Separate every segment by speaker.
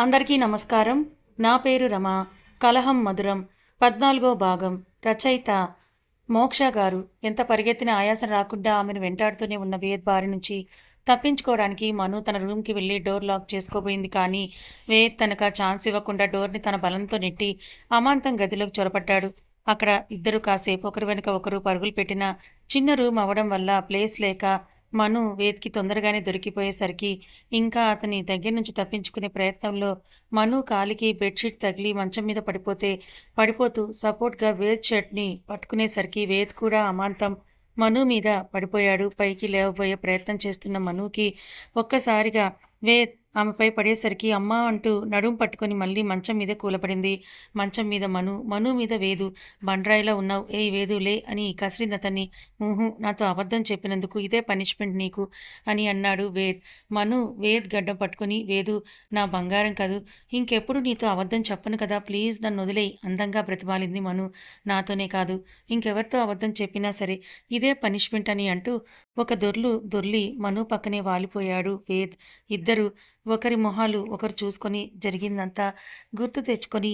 Speaker 1: అందరికీ నమస్కారం. నా పేరు రమ. కలహం మధురం. పద్నాలుగో భాగం. రచయిత మోక్ష గారు. ఎంత పరిగెత్తిన ఆయాసం రాకుండా ఆమెను వెంటాడుతూనే ఉన్న వేద్ బారి నుంచి తప్పించుకోవడానికి మను తన రూమ్కి వెళ్ళి డోర్ లాక్ చేసుకోబోయింది కానీ వేద్ తనకు ఛాన్స్ ఇవ్వకుండా డోర్ని తన బలంతో నెట్టి అమాంతం గదిలోకి చొరపడ్డాడు. అక్కడ ఇద్దరు కాసేపు ఒకరి వెనుక ఒకరు పరుగులు పెట్టిన చిన్న రూమ్ అవ్వడం వల్ల ప్లేస్ లేక మను వేద్కి తొందరగానే దొరికిపోయేసరికి ఇంకా అతని దగ్గర నుంచి తప్పించుకునే ప్రయత్నంలో మను కాలికి బెడ్షీట్ తగిలి మంచం మీద పడిపోతే పడిపోతూ సపోర్ట్గా వేద్ షర్ట్ని పట్టుకునేసరికి వేద్ కూడా అమాంతం మను మీద పడిపోయాడు. పైకి లేవబోయే ప్రయత్నం చేస్తున్న మనుకి ఒక్కసారిగా వేద్ ఆమెపై పడేసరికి అమ్మ అంటూ నడుం పట్టుకొని మళ్ళీ మంచం మీద కూలపడింది. మంచం మీద మను మను మీద వేదు. బండ్రాయిలా ఉన్నావు. ఏ వేదు లే అని కసిరింది అతన్ని. ఊహు నాతో అబద్ధం చెప్పినందుకు ఇదే పనిష్మెంట్ నీకు అని అన్నాడు వేద్. మను వేద్ గడ్డం పట్టుకొని వేదు నా బంగారం కాదు. ఇంకెప్పుడు నీతో అబద్ధం చెప్పను కదా. ప్లీజ్ నన్ను వదిలేయి. అందంగా బ్రతిమాలింది మను. నాతోనే కాదు. ఇంకెవరితో అబద్ధం చెప్పినా సరే ఇదే పనిష్మెంట్ అని అంటూ ఒక దొర్లు దొర్లి మను పక్కనే వాలిపోయాడు వేద్. ఇద్దరు ఒకరి మొహాలు ఒకరు చూసుకొని జరిగిందంతా గుర్తు తెచ్చుకొని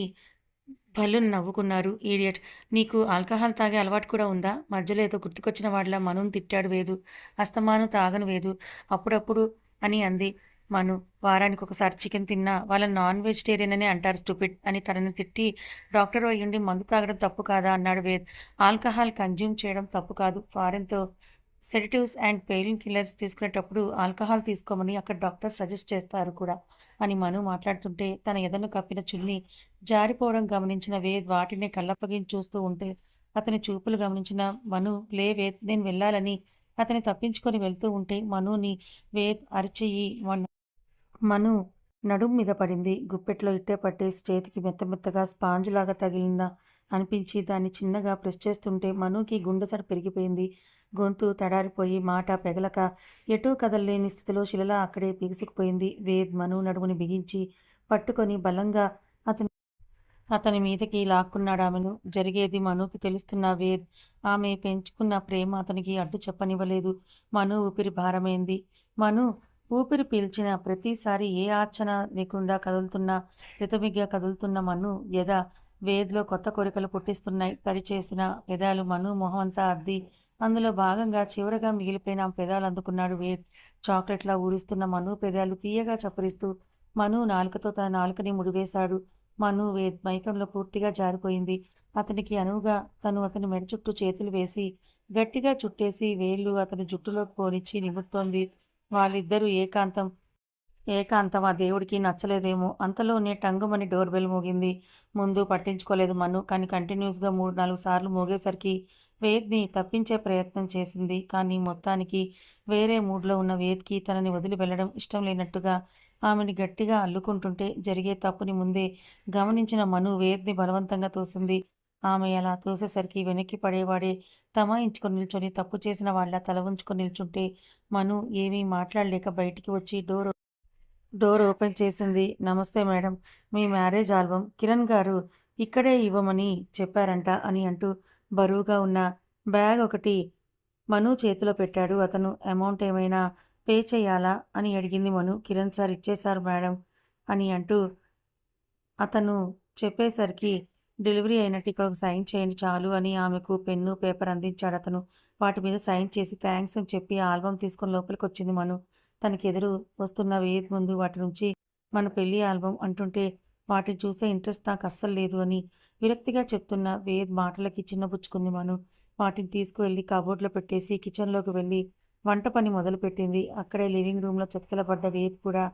Speaker 1: భల్లును నవ్వుకున్నారు ఈడియట్. నీకు ఆల్కహాల్ తాగే అలవాటు కూడా ఉందా? మధ్యలో ఏదో గుర్తుకొచ్చిన వాళ్ళ మనుని తిట్టాడు వేదు. అస్తమాను తాగను వేదు. అప్పుడప్పుడు అని అంది మను. వారానికి ఒకసారి చికెన్ తిన్నా వాళ్ళని నాన్ వెజిటేరియన్ అనే అంటారు స్టూపిడ్ అని తనని తిట్టి డాక్టర్ అయ్యుండి మందు తాగడం తప్పు కాదా? అన్నాడు వేద్. ఆల్కహాల్ కన్జ్యూమ్ చేయడం తప్పు కాదు. ఫారెన్తో సెడిటివ్స్ అండ్ పెయిన్ కిల్లర్స్ తీసుకునేటప్పుడు ఆల్కహాల్ తీసుకోమని అక్కడ డాక్టర్ సజెస్ట్ చేస్తారు కూడా అని మను మాట్లాడుతుంటే తన ఎదను కప్పిన చున్ని జారిపోవడం గమనించిన వేద్ వాటిని కళ్ళప్పగించి చూస్తూ ఉంటే అతని చూపులు గమనించిన మను లే వేద్ నేను వెళ్ళాలని అతని తప్పించుకొని వెళ్తూ ఉంటే మనుని వేద్ అరిచెయ్యి వన్ మను నడుం మీద పడింది. గుప్పెట్లో ఇట్టే పట్టేసి చేతికి మెత్త మెత్తగా స్పాంజ్ లాగా తగిలిందా అనిపించి దాన్ని చిన్నగా ప్రెస్ చేస్తుంటే మనుకి గుండెసడ పెరిగిపోయింది. గొంతు తడారిపోయి మాట పెగలక ఎటూ కదలలేని స్థితిలో శిలలా అక్కడే బిగుసుకుపోయింది. వేద్ మను నడుముని బిగించి పట్టుకొని బలంగా అతని అతని మీదకి లాక్కున్నాడు ఆమెను. జరిగేది మనుకి తెలుస్తున్న వేద్ ఆమె పెంచుకున్న ప్రేమ అతనికి అడ్డు చెప్పనివ్వలేదు. మను ఊపిరి భారమైంది. మను ఊపిరి పీల్చిన ప్రతిసారి ఏ ఆర్చన లేకుండా కదులుతున్న రితమిగ్గా కదులుతున్న మను యథా వేదిలో కొత్త కోరికలు పుట్టిస్తున్నాయి. తడి చేసిన పెదాలు మను మొహం అంతా అద్ది. అందులో భాగంగా చివరగా మిగిలిపోయిన పెదాలు అందుకున్నాడు వేద్. చాక్లెట్లా ఊరిస్తున్న మను పెదాలు తీయగా చప్పరిస్తూ మను నాలుకతో తన నాలుకని ముడివేశాడు. మను వేద్ మైకంలో పూర్తిగా జారిపోయింది. అతనికి అనువుగా తను అతని మెడ చుట్టూ చేతులు వేసి గట్టిగా చుట్టేసి వేళ్ళు అతని జుట్టులోకి పోనిచ్చి నిమురుతోంది. వాళ్ళిద్దరూ ఏకాంతం. ఏకాంతం ఆ దేవుడికి నచ్చలేదేమో. అంతలోనే టంగుమని డోర్ బెల్ మోగింది. ముందు పట్టించుకోలేదు మను కానీ కంటిన్యూస్గా మూడు నాలుగు సార్లు మోగేసరికి వేద్ని తప్పించే ప్రయత్నం చేసింది. కానీ మొత్తానికి వేరే మూడ్లో ఉన్న వేద్కి తనని వదిలి వెళ్ళడం ఇష్టం లేనట్టుగా ఆమెని గట్టిగా అల్లుకుంటుంటే జరిగే తప్పుని ముందే గమనించిన మను వేద్ని బలవంతంగా తోసింది. ఆమె అలా తోసేసరికి వెనక్కి పడేవాడే తమాయించుకొని నిల్చొని తప్పు చేసిన వాళ్ళ తల ఉంచుకొని నిల్చుంటే మను ఏమీ మాట్లాడలేక బయటికి వచ్చి డోర్ డోర్ ఓపెన్ చేసింది. నమస్తే మేడం మీ మ్యారేజ్ ఆల్బమ్ కిరణ్ గారు ఇక్కడే ఇవ్వమని చెప్పారంట అని అంటూ బరువుగా ఉన్న బ్యాగ్ ఒకటి మను చేతిలో పెట్టాడు. అతను అమౌంట్ ఏమైనా పే చేయాలా అని అడిగింది మను. కిరణ్ సార్ ఇచ్చేశారు మేడం అని అంటూ అతను చెప్పేసరికి డెలివరీ అయినట్టు ఇక్కడ ఒక సైన్ చేయండి చాలు అని ఆమెకు పెన్ను పేపర్ అందించాడు అతను. వాటి మీద సైన్ చేసి థ్యాంక్స్ అని చెప్పి ఆల్బమ్ తీసుకుని లోపలికి వచ్చింది మను. తనకెదురు వస్తున్న వేద్ ముందు వాటి నుంచి మన పెళ్ళి ఆల్బమ్ అంటుంటే వాటిని చూసే ఇంట్రెస్ట్ నాకు అస్సలు లేదు అని విరక్తిగా చెప్తున్న వేద్ మాటలకి చిన్నబుచ్చుకుంది మను. వాటిని తీసుకువెళ్ళి కబోర్డ్లో పెట్టేసి కిచెన్లోకి వెళ్ళి వంట పని మొదలుపెట్టింది. అక్కడే లివింగ్ రూమ్లో చతికిలబడ్డ వేద్ కూడా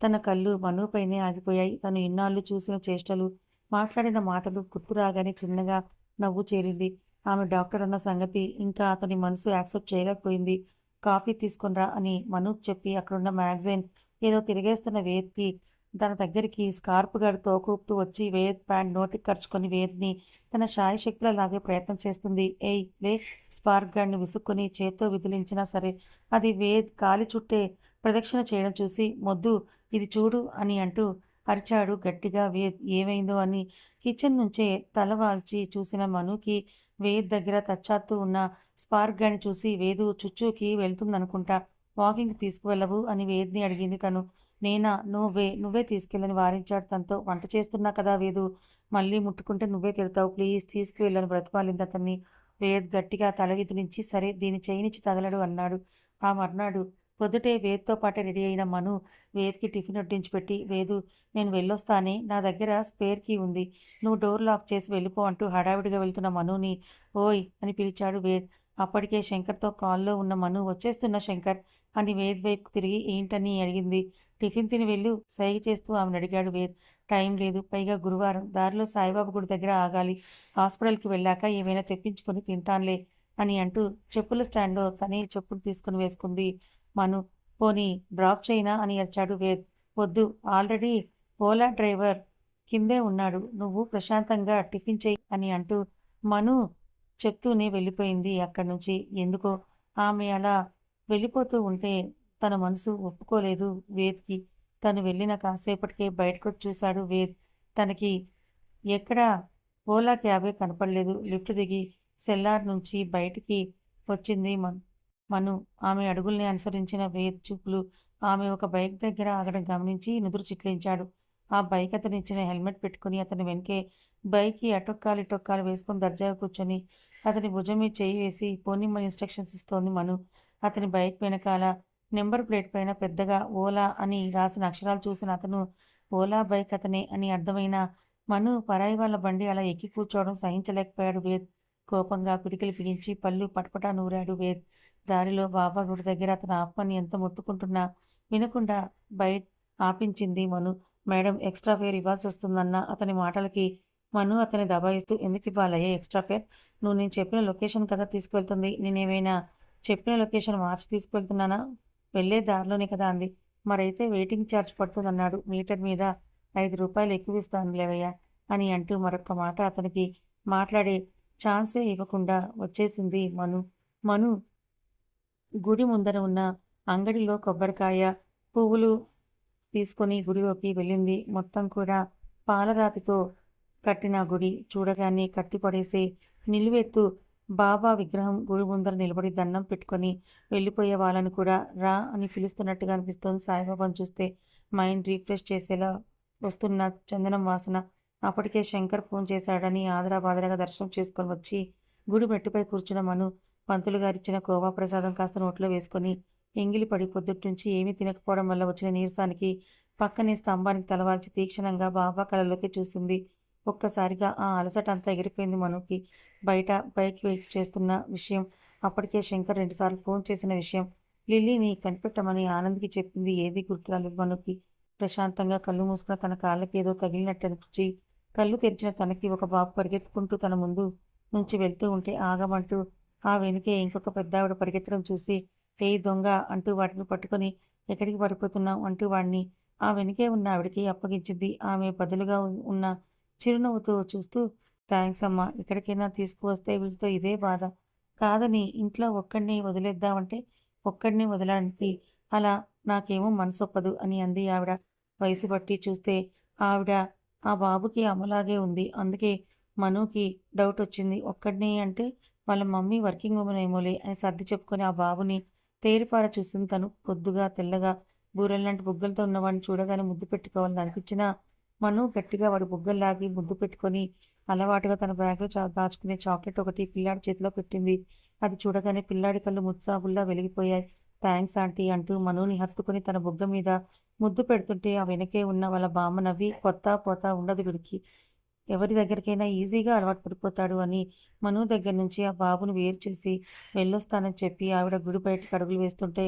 Speaker 1: తన కళ్ళు మనుపైనే ఆగిపోయాయి. తను ఇన్నాళ్ళు చూసిన చేష్టలు మాట్లాడిన మాటలు గుర్తు రాగానే చిన్నగా నవ్వు చేరింది. ఆమె డాక్టర్ అన్న సంగతి ఇంకా అతని మనసు యాక్సెప్ట్ చేయలేకపోయింది. కాఫీ తీసుకునిరా అని మనూప్ చెప్పి అక్కడున్న మ్యాగజైన్ ఏదో తిరిగేస్తున్న వేద్కి తన దగ్గరికి స్కార్ప్ గారితో కూపుతూ వచ్చి వేద్ ప్యాంట్ నోటికి ఖర్చుకొని వేద్ని తన షాయి శక్తిలో లాగే ప్రయత్నం చేస్తుంది. ఏయ్ లే స్పార్క్ గాడ్ని విసుక్కుని చేత్తో విదిలించినా సరే అది వేద్ కాలి చుట్టే ప్రదక్షిణ చేయడం చూసి మొద్దు ఇది చూడు అని అంటూ అరిచాడు గట్టిగా. వే ఏమైందో అని కిచెన్ నుంచే తల వాల్చి చూసిన మనుకి వేద్ దగ్గర తచ్చాత్తు ఉన్న స్పార్క్ గన్ చూసి వేదు చుచ్చూకి వెళ్తుందనుకుంటా వాకింగ్ తీసుకువెళ్ళవు అని వేద్ని అడిగింది తను. నేనా? నువ్వే నువ్వే తీసుకెళ్ళని వారించాడు తనతో. వంట చేస్తున్నా కదా వేదు మళ్ళీ ముట్టుకుంటే నువ్వే తిడతావు ప్లీజ్ తీసుకువెళ్ళని బ్రతిమాలింది అతన్ని. వేద్ గట్టిగా తల విదిలించి సరే దీని చేయినిచ్చి తగలడు అన్నాడు. ఆ మర్నాడు పొద్దుటే వేద్తో పాటే రెడీ అయిన మను వేద్కి టిఫిన్ వడ్డించి పెట్టి వేదు నేను వెళ్ళొస్తానే నా దగ్గర స్పేర్ కీ ఉంది. నువ్వు డోర్ లాక్ చేసి వెళ్ళిపో అంటూ హడావిడిగా వెళ్తున్న మనుని ఓయ్ అని పిలిచాడు వేద్. అప్పటికే శంకర్తో కాల్లో ఉన్న మను వచ్చేస్తున్న శంకర్ అని వేద్ వైపు తిరిగి ఏంటని అడిగింది. టిఫిన్ తిని వెళ్ళు సైగ చేస్తూ ఆమెను అడిగాడు వేద్. టైం లేదు పైగా గురువారం దారిలో సాయిబాబు గుడి దగ్గర ఆగాలి. హాస్పిటల్కి వెళ్ళాక ఏమైనా తెప్పించుకొని తింటానులే అని అంటూ చెప్పుల స్టాండ్లో తనే చెప్పులు తీసుకుని వేసుకుంది మను. పోనీ డ్రాప్ చేయనా అని అరిచాడు వేద్. వద్దు ఆల్రెడీ ఓలా డ్రైవర్ కిందే ఉన్నాడు. నువ్వు ప్రశాంతంగా టిఫిన్ చేయి అని అంటూ మను చెప్తూనే వెళ్ళిపోయింది అక్కడి నుంచి. ఎందుకో ఆమె అలా వెళ్ళిపోతూ ఉంటే తన మనసు ఒప్పుకోలేదు వేద్కి. తను వెళ్ళిన కాసేపటికే బయటకు చూశాడు వేద్. తనకి ఎక్కడ ఓలా క్యాబే కనపడలేదు. లిఫ్ట్ దిగి సెల్లార్ నుంచి బయటికి వచ్చింది మన్. మను. ఆమె అడుగుల్ని అనుసరించిన వేద్ చూపులు ఆమె ఒక బైక్ దగ్గర ఆగడం గమనించి నుదురు చిట్లించాడు. ఆ బైక్ అతను ఇచ్చిన హెల్మెట్ పెట్టుకుని అతని వెనకే బైక్కి అటొక్కాలు ఇటొక్కాలు వేసుకుని దర్జాగా కూర్చొని అతని భుజం మీద చేయి వేసి పోనిమ్మని ఇన్స్ట్రక్షన్స్ ఇస్తోంది మను. అతని బైక్ వెనకాల నెంబర్ ప్లేట్ పైన పెద్దగా ఓలా అని రాసిన అక్షరాలు చూసిన అతను ఓలా బైక్ అతనే అని అర్థమైన మను పరాయి వాళ్ళ బండి అలా ఎక్కి కూర్చోవడం సహించలేకపోయాడు వేద్. కోపంగా పిడికిలు పిగించి పళ్ళు పటపటా నూరాడు వేద్ దారిలో బాబా గుడి దగ్గర అతను ఆత్మని ఎంత మొత్తుకుంటున్నా వినకుండా బయట ఆపించింది మను. మేడం ఎక్స్ట్రా ఫేర్ ఇవ్వాల్సి వస్తుందన్న అతని మాటలకి మను అతని దబాయిస్తూ ఎందుకు ఇవ్వాలయ్యే ఎక్స్ట్రా ఫేర్? నువ్వు నేను చెప్పిన లొకేషన్ కదా తీసుకువెళ్తుంది. నేనేమైనా చెప్పిన లొకేషన్ మార్చి తీసుకువెళ్తున్నానా? వెళ్ళే దారిలోనే కదా అంది. మరైతే వెయిటింగ్ ఛార్జ్ పడుతుందన్నాడు. మీటర్ మీద ఐదు రూపాయలు ఎక్కువ ఇస్తాను లేవయ్యా అని అంటూ మరొక మాట అతనికి మాట్లాడి ఛాన్సే ఇవ్వకుండా వచ్చేసింది మను. మను గుడి ముందర ఉన్న అంగడిలో కొబ్బరికాయ పువ్వులు తీసుకొని గుడిలోకి వెళ్ళింది. మొత్తం కూడా పాలరాతితో కట్టిన గుడి. చూడగానే కట్టిపడేసి నిలువెత్తు బాబా విగ్రహం గుడి ముందర నిలబడి దండం పెట్టుకొని వెళ్ళిపోయే వాళ్ళని కూడా రా అని పిలుస్తున్నట్టుగా అనిపిస్తోంది. సాయిబాబాను చూస్తే మైండ్ రీఫ్రెష్ చేసేలా వస్తున్న చందనం వాసన. అప్పటికే శంకర్ ఫోన్ చేశాడని ఆదరా బాదరాగా దర్శనం చేసుకొని వచ్చి గుడి మెట్టుపై కూర్చున్న మను పంతులు గారిచ్చిన కోవా ప్రసాదం కాస్త నోట్లో వేసుకొని ఎంగిలి పడి పొద్దుట్నుంచి ఏమీ తినకపోవడం వల్ల వచ్చిన నీరసానికి పక్కనే స్తంభానికి తలవాల్చి తీక్షణంగా బాబా కళ్ళలోకి చూసింది. ఒక్కసారిగా ఆ అలసట అంతా ఎగిరిపోయింది మనుకి. బయట బైక్ వెయిట్ చేస్తున్న విషయం అప్పటికే శంకర్ రెండుసార్లు ఫోన్ చేసిన విషయం. లిల్లీని కనిపెట్టమని ఆనంద్కి చెప్పింది ఏది గుర్తురాలేదు మనుకి? ప్రశాంతంగా కళ్ళు మూసుకున్న తన కాళ్ళకి ఏదో తగిలినట్టు అనిపించి కళ్ళు తెరిచిన తనకి ఒక బాబు పరిగెత్తుకుంటూ తన ముందు నుంచి వెళ్తూ ఉంటే ఆగమంటూ ఆ వెనుకే ఇంకొక పెద్దావిడ పరిగెత్తడం చూసి ఏ దొంగ అంటూ వాటిని పట్టుకొని ఎక్కడికి పడిపోతున్నావు అంటూ వాడిని ఆ వెనుకే ఉన్న ఆవిడికి అప్పగించింది. ఆమె బదులుగా ఉన్న చిరునవ్వుతో చూస్తూ థ్యాంక్స్ అమ్మా ఎక్కడికైనా తీసుకువస్తే వీటితో ఇదే బాధ. కాదని ఇంట్లో ఒక్కడిని వదిలేద్దామంటే ఒక్కడిని వదలడానికి అలా నాకేమో మనసొప్పదు అని అంది ఆవిడ. వయసు బట్టి చూస్తే ఆవిడ ఆ బాబుకి అమ్మలాగే ఉంది. అందుకే మనుకి డౌట్ వచ్చింది. ఒక్కడిని అంటే వాళ్ళ మమ్మీ వర్కింగ్ ఉమెన్ ఏమోలే అని సర్ది చెప్పుకొని ఆ బాబుని తేరిపార చూసింది తను. పొద్దుగా తెల్లగా బూరెల్లాంటి బుగ్గలతో ఉన్నవాడిని చూడగానే ముద్దు పెట్టుకోవాలని అనిపించిన మను గట్టిగా వాడు బుగ్గల్లాగి ముద్దు పెట్టుకొని అలవాటుగా తన బ్యాగ్లో చా దాచుకునే చాక్లెట్ ఒకటి పిల్లాడి చేతిలో పెట్టింది. అది చూడగానే పిల్లాడి కళ్ళు ముత్సాబుల్లా వెలిగిపోయాయి. థ్యాంక్స్ ఆంటీ అంటూ మనుని హత్తుకుని తన బుగ్గ మీద ముద్దు పెడుతుంటే ఆ వెనకే ఉన్న వాళ్ళ బామ్మ నవ్వి కొత్త పోతా ఉండదు వీడికి. ఎవరి దగ్గరికైనా ఈజీగా అలవాటు పడిపోతాడు అని మను దగ్గర నుంచి ఆ బాబును వేరు చేసి వెళ్ళొస్తానని చెప్పి ఆవిడ గుడి బయటకు అడుగులు వేస్తుంటే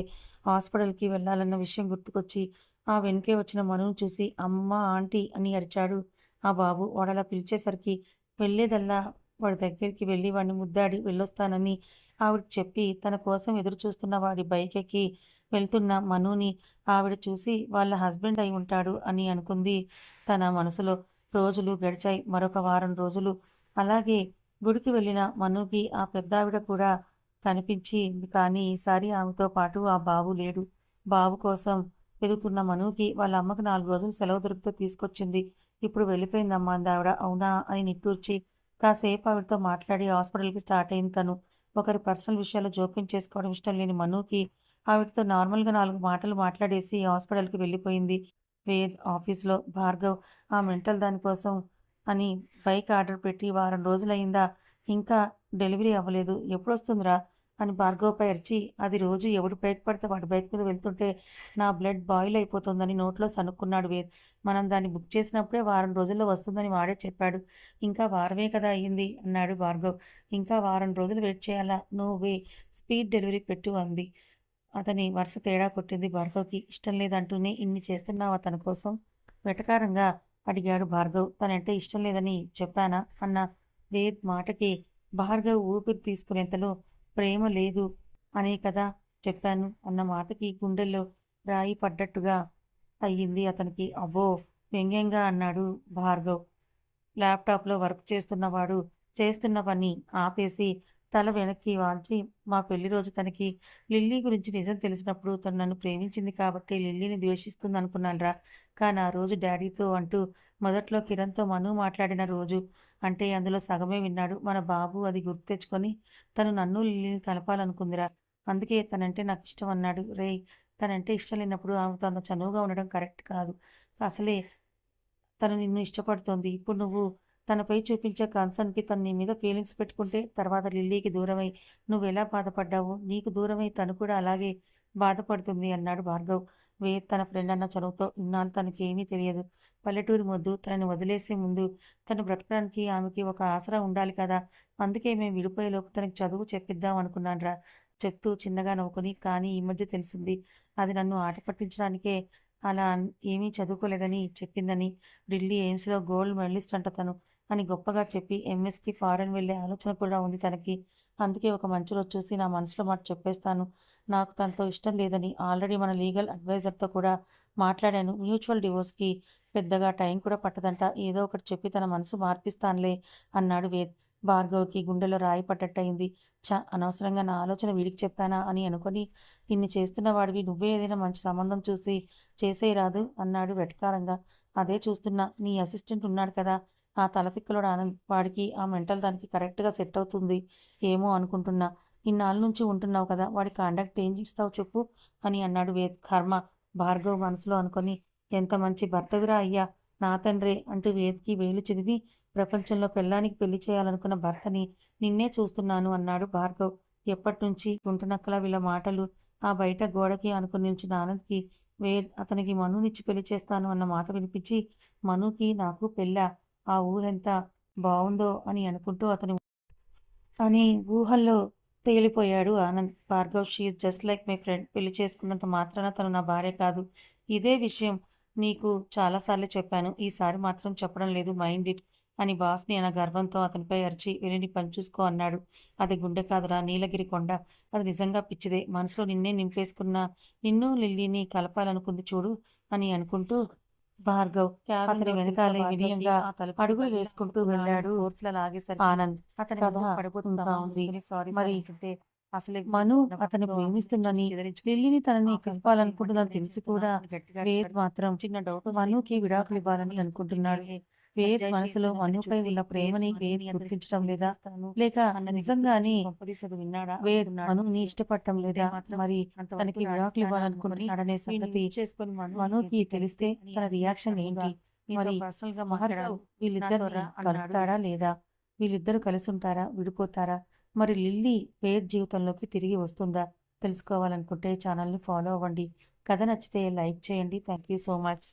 Speaker 1: హాస్పిటల్కి వెళ్ళాలన్న విషయం గుర్తుకొచ్చి ఆ వెనకే వచ్చిన మనును చూసి అమ్మ ఆంటీ అని అరిచాడు ఆ బాబు. వాడలా పిలిచేసరికి వెళ్ళేదల్లా వాడి దగ్గరికి వెళ్ళి వాడిని ముద్దాడి వెళ్ళొస్తానని ఆవిడ చెప్పి తన కోసం ఎదురు చూస్తున్న వాడి బైక్ ఎక్కి వెళ్తున్న మనుని ఆవిడ చూసి వాళ్ళ హస్బెండ్ అయి ఉంటాడు అని అనుకుంది. తన మనసులో రోజులు గడిచాయి. మరొక వారం రోజులు. అలాగే గుడికి వెళ్ళిన మనుకి ఆ పెద్దావిడ కూడా కనిపించింది. కానీ ఈసారి ఆమెతో పాటు ఆ బాబు లేడు. బాబు కోసం ఎదుగుతున్న మనుకి వాళ్ళ అమ్మకు నాలుగు రోజులు సెలవు దొరికితే తీసుకొచ్చింది. ఇప్పుడు వెళ్ళిపోయిందమ్మా అంది ఆవిడ. అవునా అని నిట్టూర్చి కాసేపు ఆవిడతో మాట్లాడి హాస్పిటల్కి స్టార్ట్ అయింది తను. ఒకరి పర్సనల్ విషయాలు జోక్యం చేసుకోవడం ఇష్టం లేని మనుకి ఆవిడతో నార్మల్గా నాలుగు మాటలు మాట్లాడేసి హాస్పిటల్కి వెళ్ళిపోయింది. వేద్ ఆఫీస్లో భార్గవ్ ఆ మెంటల్ దానికోసం అని బైక్ ఆర్డర్ పెట్టి వారం రోజులయ్యిందా ఇంకా డెలివరీ అవ్వలేదు ఎప్పుడు వస్తుందిరా అని భార్గవ్పై అరిచి అది రోజు ఎవడు బైక్ పడితే వాడి బైక్ మీద వెళ్తుంటే నా బ్లడ్ బాయిల్ అయిపోతుందని నోట్లో సనుక్కున్నాడు వేద్. మనం దాన్ని బుక్ చేసినప్పుడే వారం రోజుల్లో వస్తుందని వాడే చెప్పాడు. ఇంకా వారమే కదా అయ్యింది అన్నాడు భార్గవ్. ఇంకా వారం రోజులు వెయిట్ చేయాలా? నువ్వే స్పీడ్ డెలివరీ పెట్టు అంది. అతని వరుస తేడా కొట్టింది భార్గవ్కి. ఇష్టం లేదంటూనే ఇన్ని చేస్తున్నావు అతని కోసం? వెటకారంగా అడిగాడు భార్గవ్. తనంటే ఇష్టం లేదని చెప్పానా? అన్న వేద్ మాటకి భార్గవ్ ఊపిరి తీసుకునేంతలో ప్రేమ లేదు అనే కదా చెప్పాను అన్న మాటకి గుండెల్లో రాయి పడ్డట్టుగా అయ్యింది అతనికి. అబ్బో! వ్యంగ్యంగా అన్నాడు భార్గవ్. ల్యాప్టాప్లో వర్క్ చేస్తున్నవాడు చేస్తున్న పని ఆపేసి తల వెనక్కి వాల్చి మా పెళ్ళి రోజు తనకి లిల్లీ గురించి నిజం తెలిసినప్పుడు తను నన్ను ప్రేమించింది కాబట్టి లిల్లీని ద్వేషిస్తుంది అనుకున్నానురా. కానీ ఆ రోజు డాడీతో అంటూ మొదట్లో కిరణ్తో మను మాట్లాడిన రోజు అంటే అందులో సగమే విన్నాడు. మన బాబు అది గుర్తు తెచ్చుకొని తను నన్ను లిల్లీని కలపాలనుకుందిరా. అందుకే తనంటే నాకు ఇష్టం అన్నాడు. రే తనంటే ఇష్టం లేనప్పుడు ఆమె తను చనువుగా ఉండడం కరెక్ట్ కాదు. అసలే తను నిన్ను ఇష్టపడుతోంది. ఇప్పుడు నువ్వు తనపై చూపించే కన్సర్న్కి తను నీ మీద ఫీలింగ్స్ పెట్టుకుంటే తర్వాత లిల్లీకి దూరమై నువ్వు ఎలా బాధపడ్డావు? నీకు దూరమై తను కూడా అలాగే బాధపడుతుంది అన్నాడు భార్గవ్. వే తన ఫ్రెండ్ అన్న చనువుతో ఇన్నాళ్ళు తనకి ఏమీ తెలియదు. పల్లెటూరి మొద్దు తనని వదిలేసే ముందు తను బ్రతకడానికి ఆమెకి ఒక ఆసరా ఉండాలి కదా. అందుకే మేము విడిపోయేలోపు తనకి చదువు చెప్పిద్దాం అనుకున్నాన్రా చెప్తూ చిన్నగా నవ్వుకుని కానీ ఈ మధ్య తెలిసింది. అది నన్ను ఆట పట్టించడానికే అలా ఏమీ చదువుకోలేదని చెప్పిందని ఢిల్లీ ఎయిమ్స్లో గోల్డ్ మెడలిస్ట్ అంట తను. అని గొప్పగా చెప్పి ఎంఎస్కి ఫారెన్ వెళ్ళే ఆలోచన కూడా ఉంది తనకి. అందుకే ఒక మంచి రోజు చూసి నా మనసులో మాట చెప్పేస్తాను. నాకు తనతో ఇష్టం లేదని ఆల్రెడీ మన లీగల్ అడ్వైజర్తో కూడా మాట్లాడాను. మ్యూచువల్ డివోర్స్కి పెద్దగా టైం కూడా పట్టదంట. ఏదో ఒకటి చెప్పి తన మనసు మార్పిస్తానులే అన్నాడు వేద్. భార్గవ్కి గుండెలో రాయి పట్టట్టయింది చ అనవసరంగా నా ఆలోచన వీడికి చెప్పానా అని అనుకొని ఇన్ని చేస్తున్న వాడివి నువ్వే ఏదైనా మంచి సంబంధం చూసి చేసేయరాదు అన్నాడు వెటకారంగా. అదే చూస్తున్నా. నీ అసిస్టెంట్ ఉన్నాడు కదా. ఆ తలతిక్కలోడు ఆనంద్ వాడికి ఆ మెంటల్ దానికి కరెక్ట్గా సెట్ అవుతుంది. ఏమో అనుకుంటున్నా. ఇన్నాళ్ళ నుంచి ఉంటున్నావు కదా వాడి కాండక్ట్ ఏం చేస్తావు చెప్పు అని అన్నాడు వేద్. కర్మ భార్గవ్ మనసులో అనుకొని ఎంత మంచి భర్తవిరా అయ్యా నా తండ్రే అంటూ వేద్కి వేలు చదివి ప్రపంచంలో పెళ్ళానికి పెళ్ళి చేయాలనుకున్న భర్తని నిన్నే చూస్తున్నాను అన్నాడు భార్గవ్. ఎప్పటినుంచి గుంటనక్కల వీళ్ళ మాటలు ఆ బయట గోడకి అనుకుని ఉంచిన ఆనంద్కి వేద్ అతనికి మనునిచ్చి పెళ్ళి చేస్తాను అన్న మాట వినిపించి మనుకి నాకు పెళ్ళా? ఆ ఊహెంత బాగుందో అని అనుకుంటూ అతను అని ఊహల్లో తేలిపోయాడు Anand. Bhargav she just like my friend పెళ్ళి చేసుకున్నంత మాత్రాన తను నా భార్య కాదు. ఇదే విషయం నీకు చాలాసార్లు చెప్పాను. ఈసారి మాత్రం చెప్పడం లేదు మైండ్ ఇట్ అని బాస్ని అన్న గర్వంతో అతనిపై అరిచి వెలిని పనిచూసుకో అన్నాడు. అది గుండె కాదురా నీలగిరి కొండ. అది నిజంగా పిచ్చిదే. మనసులో నిన్నే నింపేసుకున్న నిన్ను లిల్లీని కలపాలనుకుంది చూడు అని అనుకుంటూ భార్గవ్ అతని వెనకాలే వినయంగా అడుగులు వేసుకుంటూ వెళ్ళాడు ఆనంద్. అతని పడిపోతుందా ఉంది. మరి అసలు మను అతని ప్రేమిస్తుందని లిల్లీని తనని కలపాలనుకుంటుందని తెలిసి కూడా వేద్ మాత్రం చిన్న డౌట్ మనుకి విడాకులు ఇవ్వాలని అనుకుంటున్నాడు. వేద్ మనసులో మనుపై ఉన్న ప్రేమని వేద్ గుర్తించడం లేదా లేక నిజంగానే వేద్ మనుని ఇష్టపడటం లేదా మరి తనకి విడాకులు ఇవ్వాలనుకుంటున్నాడనే సంగతి మనుకి తెలిస్తే తన రియాక్షన్ ఏంటి? మరి మహర్రావు వీళ్ళిద్దరు కలుపుతాడా లేదా? వీళ్ళిద్దరు కలిసి ఉంటారా? విడిపోతారా? మరి లిల్లీ వేద్ జీవితంలోకి తిరిగి వస్తుందా? తెలుసుకోవాలనుకుంటే ఛానల్ని ఫాలో అవ్వండి. కథ నచ్చితే లైక్ చేయండి. Thank you so much.